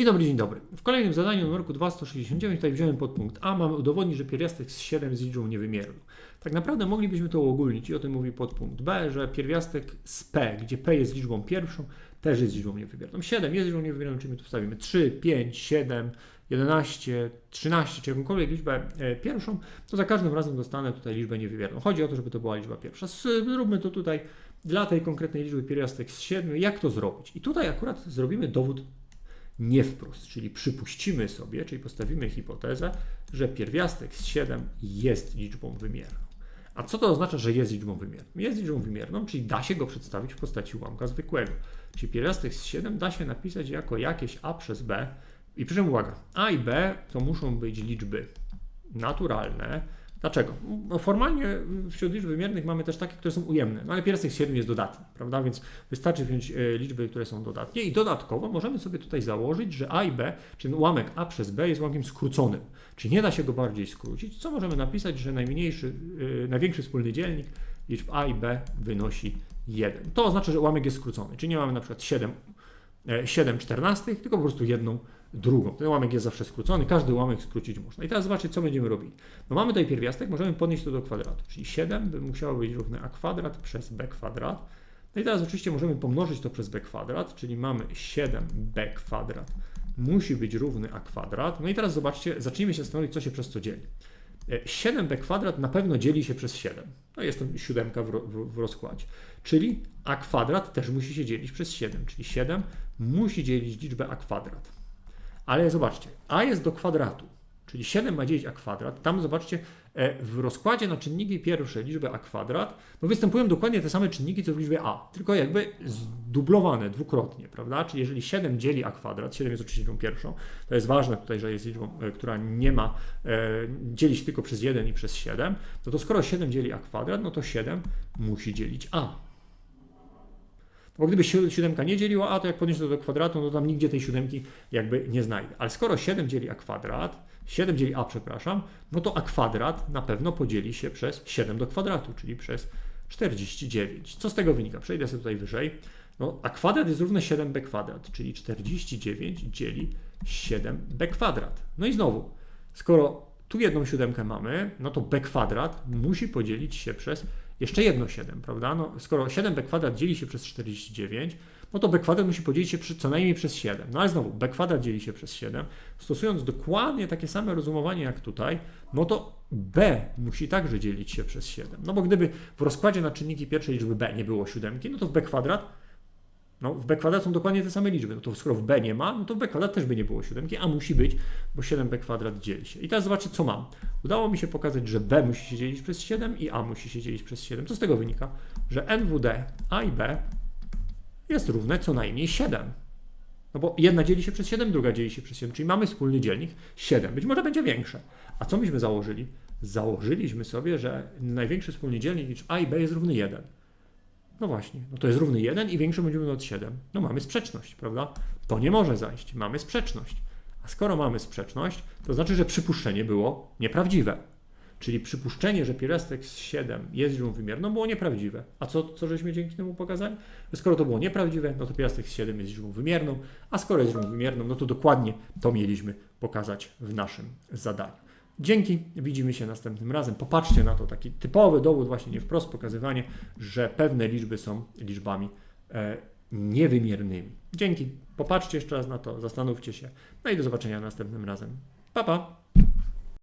Dzień dobry, dzień dobry. W kolejnym zadaniu numerku 269 tutaj wziąłem podpunkt A. Mamy udowodnić, że pierwiastek z 7 z liczbą niewymierną. Tak naprawdę moglibyśmy to uogólnić i o tym mówi podpunkt B, że pierwiastek z P, gdzie P jest liczbą pierwszą, też jest liczbą niewymierną. 7 jest liczbą niewymierną, czyli my tu wstawimy 3, 5, 7, 11, 13, czy jakąkolwiek liczbę e, pierwszą, to za każdym razem dostanę tutaj liczbę niewymierną. Chodzi o to, żeby to była liczba pierwsza. Zróbmy to tutaj dla tej konkretnej liczby pierwiastek z 7. Jak to zrobić? I tutaj akurat zrobimy dowód nie wprost, czyli przypuścimy sobie, czyli postawimy hipotezę, że pierwiastek z 7 jest liczbą wymierną. A co to oznacza, że jest liczbą wymierną? Jest liczbą wymierną, czyli da się go przedstawić w postaci ułamka zwykłego. Czyli pierwiastek z 7 da się napisać jako jakieś a przez b. I przy czym uwaga, a i b to muszą być liczby naturalne, Dlaczego? No formalnie wśród liczb wymiernych mamy też takie, które są ujemne, no ale pierwiastek 7 jest dodatni, prawda? Więc wystarczy wziąć e, liczby, które są dodatnie i dodatkowo możemy sobie tutaj założyć, że a i b, czyli ułamek a przez b jest ułamkiem skróconym, czyli nie da się go bardziej skrócić, co możemy napisać, że najmniejszy, yy, największy wspólny dzielnik liczb a i b wynosi 1. To oznacza, że ułamek jest skrócony, czyli nie mamy na przykład 7, 7 czternastych, tylko po prostu jedną drugą. Ten ułamek jest zawsze skrócony, każdy ułamek skrócić można. I teraz zobaczcie, co będziemy robili. No mamy tutaj pierwiastek, możemy podnieść to do kwadratu, czyli 7 by musiało być równe a kwadrat przez b kwadrat. No i teraz oczywiście możemy pomnożyć to przez b kwadrat, czyli mamy 7b kwadrat musi być równy a kwadrat. No i teraz zobaczcie, zacznijmy się zastanowić, co się przez co dzieli. 7b kwadrat na pewno dzieli się przez 7. No jest to siódemka w, w, w rozkładzie. Czyli a kwadrat też musi się dzielić przez 7, czyli 7 musi dzielić liczbę a kwadrat. Ale zobaczcie, a jest do kwadratu, czyli 7 ma dzielić a kwadrat. Tam zobaczcie, e, w rozkładzie na czynniki pierwsze liczby a kwadrat, no występują dokładnie te same czynniki, co w liczbie a, tylko jakby zdublowane dwukrotnie, prawda? Czyli jeżeli 7 dzieli a kwadrat, 7 jest oczywiście liczbą pierwszą, to jest ważne tutaj, że jest liczbą, e, która nie ma, e, dzieli się tylko przez 1 i przez 7, no to skoro 7 dzieli a kwadrat, no to 7 musi dzielić a. Bo gdyby siódemka nie dzieliła a, to jak podnieść to do kwadratu, no to tam nigdzie tej siódemki jakby nie znajdę. Ale skoro 7 dzieli a kwadrat, 7 dzieli a, przepraszam, no to a kwadrat na pewno podzieli się przez 7 do kwadratu, czyli przez 49. Co z tego wynika? Przejdę sobie tutaj wyżej. No, a kwadrat jest równy 7b kwadrat, czyli 49 dzieli 7b kwadrat. No i znowu, skoro tu jedną siódemkę mamy, no to b kwadrat musi podzielić się przez jeszcze jedno 7, prawda? No, skoro 7b kwadrat dzieli się przez 49, no to b kwadrat musi podzielić się przy, co najmniej przez 7. No ale znowu, b kwadrat dzieli się przez 7. Stosując dokładnie takie same rozumowanie jak tutaj, no to b musi także dzielić się przez 7. No bo gdyby w rozkładzie na czynniki pierwszej liczby b nie było siódemki, no to w b kwadrat no, w b kwadrat są dokładnie te same liczby. No to skoro w b nie ma, no to w b kwadrat też by nie było siódemki, a musi być, bo 7b kwadrat dzieli się. I teraz zobaczcie, co mam. Udało mi się pokazać, że b musi się dzielić przez 7 i a musi się dzielić przez 7. Co z tego wynika? Że NWD a i b jest równe co najmniej 7. No bo jedna dzieli się przez 7, druga dzieli się przez 7, czyli mamy wspólny dzielnik 7. Być może będzie większe. A co myśmy założyli? Założyliśmy sobie, że największy wspólny dzielnik a i b jest równy 1. No właśnie, no to jest równy 1 i większy będziemy od 7. No mamy sprzeczność, prawda? To nie może zajść. Mamy sprzeczność. Skoro mamy sprzeczność, to znaczy, że przypuszczenie było nieprawdziwe. Czyli przypuszczenie, że pierwiastek z 7 jest liczbą wymierną, było nieprawdziwe. A co, co żeśmy dzięki temu pokazali? Skoro to było nieprawdziwe, no to pierwiastek z 7 jest liczbą wymierną, a skoro jest liczbą wymierną, no to dokładnie to mieliśmy pokazać w naszym zadaniu. Dzięki, widzimy się następnym razem. Popatrzcie na to, taki typowy dowód, właśnie nie wprost pokazywanie, że pewne liczby są liczbami e, niewymiernymi. Dzięki, popatrzcie jeszcze raz na to, zastanówcie się. No i do zobaczenia następnym razem. Pa, pa!